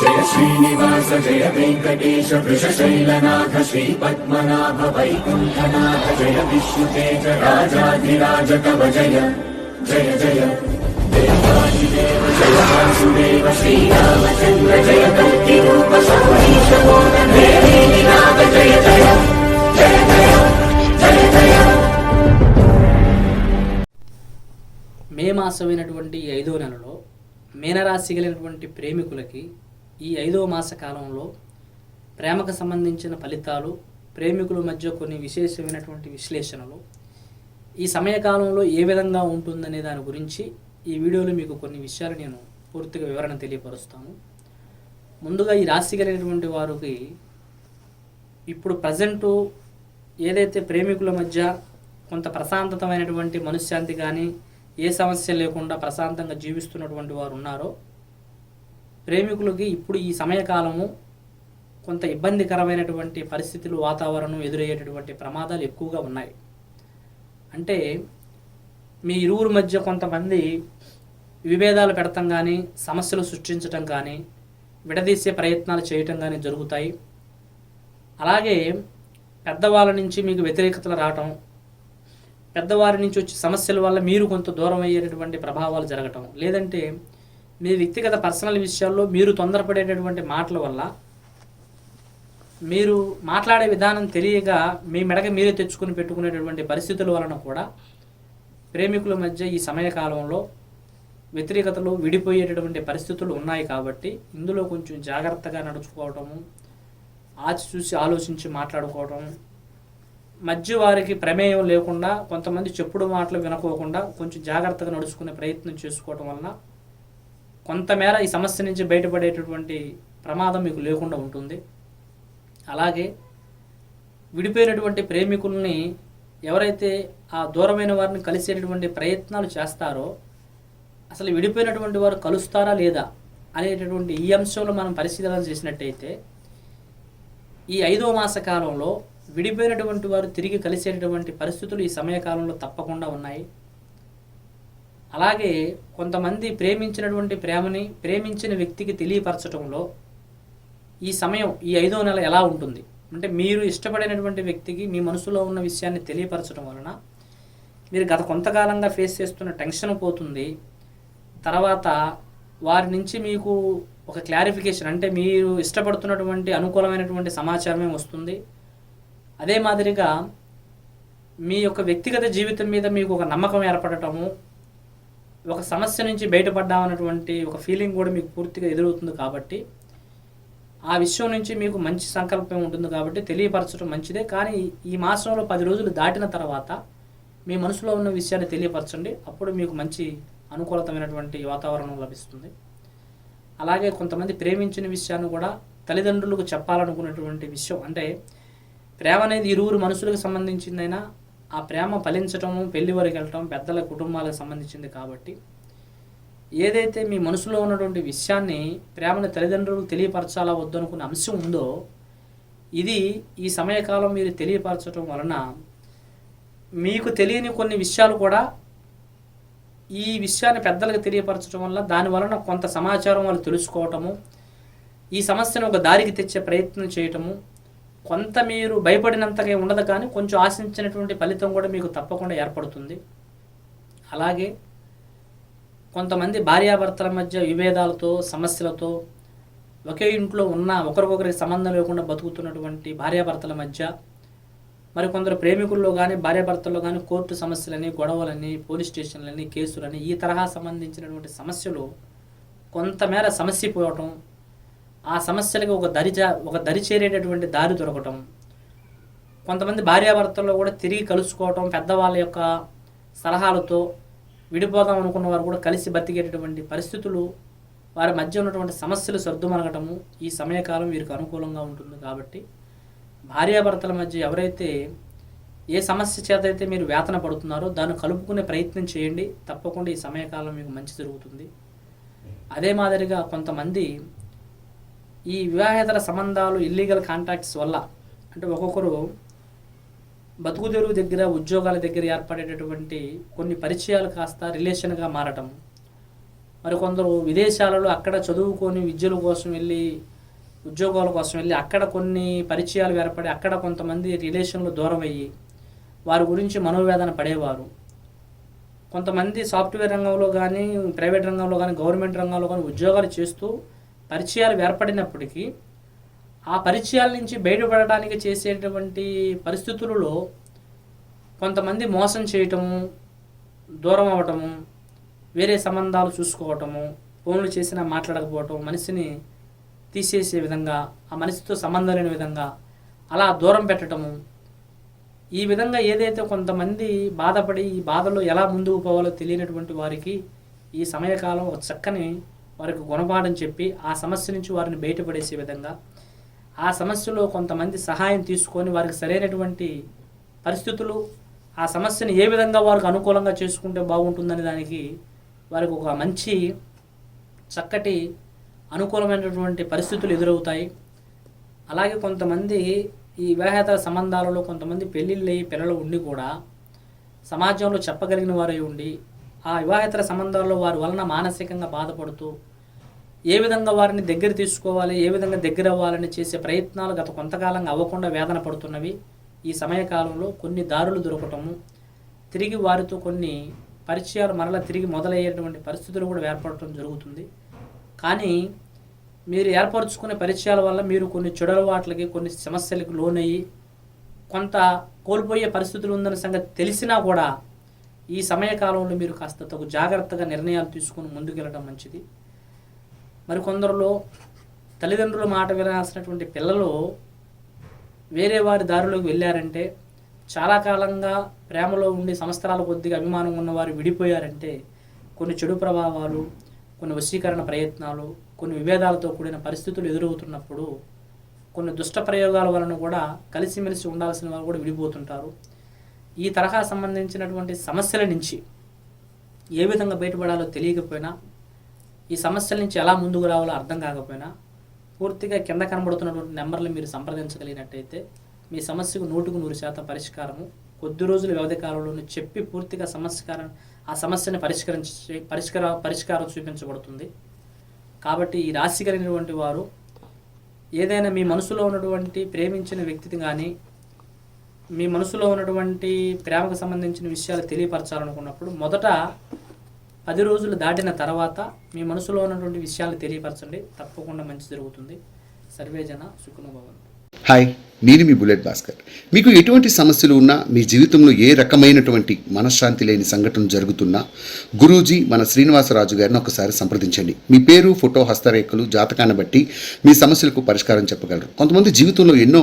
జయ శ్రీనివాస జయ వెంకటేశ వృషశైలనాథ శ్రీ పద్మనాభ వైకుంఠనాథ జయ విష్ణుతేజ రాజాధిరాజ కవ జయ జయ జయ. దేవాదిదేవ జయ వాసుదేవ శ్రీరామచంద్ర జయ కల్కి రూప సౌరీశ నాథ జయ జయ జయ. జయ జయ జయ. మే మాసమైనటువంటి ఐదో నెలలో మీనరాశి కలిగినటువంటి ప్రేమికులకి ఈ ఐదవ మాస కాలంలో ప్రేమకు సంబంధించిన ఫలితాలు ప్రేమికుల మధ్య కొన్ని విశేషమైనటువంటి విశ్లేషణలు ఈ సమయకాలంలో ఏ విధంగా ఉంటుందనే దాని గురించి ఈ వీడియోలో మీకు కొన్ని విషయాలు నేను పూర్తిగా వివరణ తెలియపరుస్తాను. ముందుగా ఈ రాశి కలిగినటువంటి వారికి ఇప్పుడు ప్రజెంటు ఏదైతే ప్రేమికుల మధ్య కొంత ప్రశాంతతమైనటువంటి మనశ్శాంతి కానీ ఏ సమస్య లేకుండా ప్రశాంతంగా జీవిస్తున్నటువంటి వారు ఉన్నారో ప్రేమికులకి ఇప్పుడు ఈ సమయకాలము కొంత ఇబ్బందికరమైనటువంటి పరిస్థితులు వాతావరణం ఎదురయ్యేటటువంటి ప్రమాదాలు ఎక్కువగా ఉన్నాయి. అంటే మీ ఇరువురు మధ్య కొంతమంది విభేదాలు పెడతాం కానీ సమస్యలు సృష్టించటం కానీ విడదీసే ప్రయత్నాలు చేయటం కానీ జరుగుతాయి. అలాగే పెద్దవాళ్ళ నుంచి మీకు వ్యతిరేకతలు రావటం పెద్దవారి నుంచి వచ్చే సమస్యల వల్ల మీరు కొంత దూరం అయ్యేటటువంటి ప్రభావాలు జరగటం లేదంటే మీ వ్యక్తిగత పర్సనల్ విషయాల్లో మీరు తొందరపడేటటువంటి మాటల వల్ల మీరు మాట్లాడే విధానం తెలియక మీ మెడక మీరే తెచ్చుకుని పెట్టుకునేటటువంటి పరిస్థితుల వలన కూడా ప్రేమికుల మధ్య ఈ సమయకాలంలో వ్యతిరేకతలు విడిపోయేటటువంటి పరిస్థితులు ఉన్నాయి కాబట్టి ఇందులో కొంచెం జాగ్రత్తగా నడుచుకోవటము ఆచి చూసి ఆలోచించి మాట్లాడుకోవటం మధ్య వారికి ప్రమేయం లేకుండా కొంతమంది చెప్పుడు మాటలు వినకోకుండా కొంచెం జాగ్రత్తగా నడుచుకునే ప్రయత్నం చేసుకోవటం వలన కొంతమేర ఈ సమస్య నుంచి బయటపడేటటువంటి ప్రమాదం మీకు లేకుండా ఉంటుంది. అలాగే విడిపోయినటువంటి ప్రేమికుల్ని ఎవరైతే ఆ దూరమైన వారిని కలిసేటటువంటి ప్రయత్నాలు చేస్తారో అసలు విడిపోయినటువంటి వారు కలుస్తారా లేదా అనేటటువంటి ఈ అంశంలో మనం పరిశీలన చేసినట్టయితే ఈ ఐదో మాస కాలంలో విడిపోయినటువంటి వారు తిరిగి కలిసేటటువంటి పరిస్థితులు ఈ సమయకాలంలో తప్పకుండా ఉన్నాయి. అలాగే కొంతమంది ప్రేమించినటువంటి ప్రేమని ప్రేమించిన వ్యక్తికి తెలియపరచడంలో ఈ సమయం ఈ ఐదో నెల ఎలా ఉంటుంది? అంటే మీరు ఇష్టపడినటువంటి వ్యక్తికి మీ మనసులో ఉన్న విషయాన్ని తెలియపరచడం వలన మీరు గత కొంతకాలంగా ఫేస్ చేస్తున్న టెన్షన్ పోతుంది. తర్వాత వారి నుంచి మీకు ఒక క్లారిఫికేషన్ అంటే మీరు ఇష్టపడుతున్నటువంటి అనుకూలమైనటువంటి సమాచారమే వస్తుంది. అదే మాదిరిగా మీ యొక్క వ్యక్తిగత జీవితం మీద మీకు ఒక నమ్మకం ఏర్పడటము ఒక సమస్య నుంచి బయటపడ్డామన్నటువంటి ఒక ఫీలింగ్ కూడా మీకు పూర్తిగా ఎదురవుతుంది కాబట్టి ఆ విషయం నుంచి మీకు మంచి సంకల్పం ఉంటుంది కాబట్టి తెలియపరచడం మంచిదే. కానీ ఈ మాసంలో పది రోజులు దాటిన తర్వాత మీ మనసులో ఉన్న విషయాన్ని తెలియపరచండి. అప్పుడు మీకు మంచి అనుకూలతమైనటువంటి వాతావరణం లభిస్తుంది. అలాగే కొంతమంది ప్రేమించిన విషయాన్ని కూడా తల్లిదండ్రులకు చెప్పాలనుకున్నటువంటి విషయం అంటే ప్రేమ అనేది ఇరువురు మనుషులకు సంబంధించిందైనా ఆ ప్రేమ ఫలించటము పెళ్ళి వరకు వెళ్ళటం పెద్దల కుటుంబాలకు సంబంధించింది కాబట్టి ఏదైతే మీ మనసులో ఉన్నటువంటి విషయాన్ని ప్రేమను తల్లిదండ్రులు తెలియపరచాలా వద్దనుకున్న అంశం ఉందో ఇది ఈ సమయకాలం మీరు తెలియపరచడం వలన మీకు తెలియని కొన్ని విషయాలు కూడా ఈ విషయాన్ని పెద్దలకు తెలియపరచడం వల్ల దాని వలన కొంత సమాచారం వాళ్ళు తెలుసుకోవటము ఈ సమస్యను ఒక దారికి తెచ్చే ప్రయత్నం చేయటము కొంత మీరు భయపడినంతగా ఉండదు కానీ కొంచెం ఆశించినటువంటి ఫలితం కూడా మీకు తప్పకుండా ఏర్పడుతుంది. అలాగే కొంతమంది భార్యాభర్తల మధ్య విభేదాలతో సమస్యలతో ఒకే ఇంట్లో ఉన్న ఒకరికొకరికి సంబంధం లేకుండా బతుకుతున్నటువంటి భార్యాభర్తల మధ్య మరి కొందరు ప్రేమికుల్లో కానీ భార్యాభర్తల్లో కానీ కోర్టు సమస్యలని గొడవలని పోలీస్ స్టేషన్లని కేసులని ఈ తరహా సంబంధించినటువంటి సమస్యలు కొంతమేర సమస్యపోవటం ఆ సమస్యలకు ఒక దరి ఒక దరి చేరేటటువంటి దారి దొరకటం కొంతమంది భార్యాభర్తల్లో కూడా తిరిగి కలుసుకోవటం పెద్దవాళ్ళ యొక్క సలహాలతో విడిపోదాం అనుకున్న వారు కూడా కలిసి బతికేటటువంటి పరిస్థితులు వారి మధ్య ఉన్నటువంటి సమస్యలు సర్దుమనగటము ఈ సమయకాలం వీరికి అనుకూలంగా ఉంటుంది కాబట్టి భార్యాభర్తల మధ్య ఎవరైతే ఏ సమస్య చేత అయితే మీరు వేతన పడుతున్నారో దాన్ని కలుపుకునే ప్రయత్నం చేయండి. తప్పకుండా ఈ సమయకాలం మీకు మంచి జరుగుతుంది. అదే మాదిరిగా కొంతమంది ఈ వివాహేతర సంబంధాలు ఇల్లీగల్ కాంటాక్ట్స్ వల్ల అంటే ఒక్కొక్కరు బతుకు తెరువు దగ్గర ఉద్యోగాల దగ్గర ఏర్పడేటటువంటి కొన్ని పరిచయాలు కాస్త రిలేషన్గా మారటం. మరి కొందరు విదేశాలలో అక్కడ చదువుకొని విద్యల కోసం వెళ్ళి ఉద్యోగాల కోసం వెళ్ళి అక్కడ కొన్ని పరిచయాలు ఏర్పడి అక్కడ కొంతమంది రిలేషన్లు దూరం అయ్యి వారి గురించి మనోవేదన పడేవారు. కొంతమంది సాఫ్ట్వేర్ రంగంలో కానీ ప్రైవేట్ రంగంలో కానీ గవర్నమెంట్ రంగంలో కానీ ఉద్యోగాలు చేస్తూ పరిచయాలు ఏర్పడినప్పటికీ ఆ పరిచయాల నుంచి బయటపడడానికి చేసేటువంటి పరిస్థితులలో కొంతమంది మోసం చేయటము దూరం అవ్వటము వేరే సంబంధాలు చూసుకోవటము ఫోన్లు చేసినా మాట్లాడకపోవటం మనిషిని తీసేసే విధంగా ఆ మనిషితో సంబంధం లేని విధంగా అలా దూరం పెట్టటము. ఈ విధంగా ఏదైతే కొంతమంది బాధపడి ఈ బాధలో ఎలా ముందుకు పోవాలో తెలియనటువంటి వారికి ఈ సమయకాలం ఒక చక్కని వారికి గుణపాఠం చెప్పి ఆ సమస్య నుంచి వారిని బయటపడేసే విధంగా ఆ సమస్యలో కొంతమంది సహాయం తీసుకొని వారికి సరైనటువంటి పరిస్థితులు ఆ సమస్యను ఏ విధంగా వారికి అనుకూలంగా చేసుకుంటే బాగుంటుందనే దానికి వారికి ఒక మంచి చక్కటి అనుకూలమైనటువంటి పరిస్థితులు ఎదురవుతాయి. అలాగే కొంతమంది ఈ వివాహేతర సంబంధాలలో కొంతమంది పెళ్ళిళ్ళు అయ్యి పిల్లలు ఉండి కూడా సమాజంలో చెప్పగలిగిన వారై ఉండి ఆ వివాహేతర సంబంధాల్లో వారి వలన మానసికంగా బాధపడుతూ ఏ విధంగా వారిని దగ్గర తీసుకోవాలి ఏ విధంగా దగ్గర అవ్వాలని చేసే ప్రయత్నాలు గత కొంతకాలంగా అవ్వకుండా వేదన పడుతున్నవి. ఈ సమయకాలంలో కొన్ని దారులు దొరకటము తిరిగి వారితో కొన్ని పరిచయాలు మరలా తిరిగి మొదలయ్యేటువంటి పరిస్థితులు కూడా ఏర్పడటం జరుగుతుంది. కానీ మీరు ఏర్పరచుకునే పరిచయాల వల్ల మీరు కొన్ని చెడలవాట్లకి కొన్ని సమస్యలకు లోనయ్యి కొంత కోల్పోయే పరిస్థితులు ఉందన్న సంగతి తెలిసినా కూడా ఈ సమయకాలంలో మీరు కాస్త తగు జాగ్రత్తగా నిర్ణయాలు తీసుకుని ముందుకెళ్ళడం మంచిది. మరికొందరిలో తల్లిదండ్రుల మాట వినాల్సినటువంటి పిల్లలు వేరే వారి దారిలోకి వెళ్ళారంటే చాలా కాలంగా ప్రేమలో ఉండి సంవత్సరాల కొద్దిగా అభిమానం ఉన్నవారు విడిపోయారంటే కొన్ని చెడు ప్రభావాలు కొన్ని వశీకరణ ప్రయత్నాలు కొన్ని విభేదాలతో కూడిన పరిస్థితులు ఎదురవుతున్నప్పుడు కొన్ని దుష్ట ప్రయోగాల వలన కూడా కలిసిమెలిసి ఉండాల్సిన వారు కూడా విడిపోతుంటారు. ఈ తరహా సంబంధించినటువంటి సమస్యల నుంచి ఏ విధంగా బయటపడాలో తెలియకపోయినా ఈ సమస్యల నుంచి ఎలా ముందుకు రావాలో అర్థం కాకపోయినా పూర్తిగా కింద కనబడుతున్నటువంటి నెంబర్లు మీరు సంప్రదించగలిగినట్టయితే మీ సమస్యకు నూటుకు నూరు శాతం పరిష్కారము. కొద్ది రోజుల వ్యవధి కాలంలోనే చెప్పి పూర్తిగా సమస్యకారం ఆ సమస్యని పరిష్కరించి పరిష్కార పరిష్కారం చూపించబడుతుంది. కాబట్టి ఈ రాశి కలిగినటువంటి వారు ఏదైనా మీ మనసులో ఉన్నటువంటి ప్రేమించిన వ్యక్తిని కానీ మీ మనసులో ఉన్నటువంటి ప్రేమకు సంబంధించిన విషయాలు తెలియపరచాలనుకున్నప్పుడు మొదట పది రోజులు దాటిన తర్వాత మీ మనసులో ఉన్నటువంటి విషయాలు తెలియపరచండి. తప్పకుండా మంచి జరుగుతుంది. సర్వేజన సుఖనుభవం హాయ్ నేను మీ బుల్లెట్ భాస్కర్. మీకు ఎటువంటి సమస్యలు ఉన్నా మీ జీవితంలో ఏ రకమైనటువంటి మనశ్శాంతి లేని సంఘటన జరుగుతున్నా గురూజీ మన శ్రీనివాసరాజు గారిని ఒకసారి సంప్రదించండి. మీ పేరు ఫోటో హస్తరేఖలు జాతకాన్ని బట్టి మీ సమస్యలకు పరిష్కారం చెప్పగలరు. కొంతమంది జీవితంలో ఎన్నో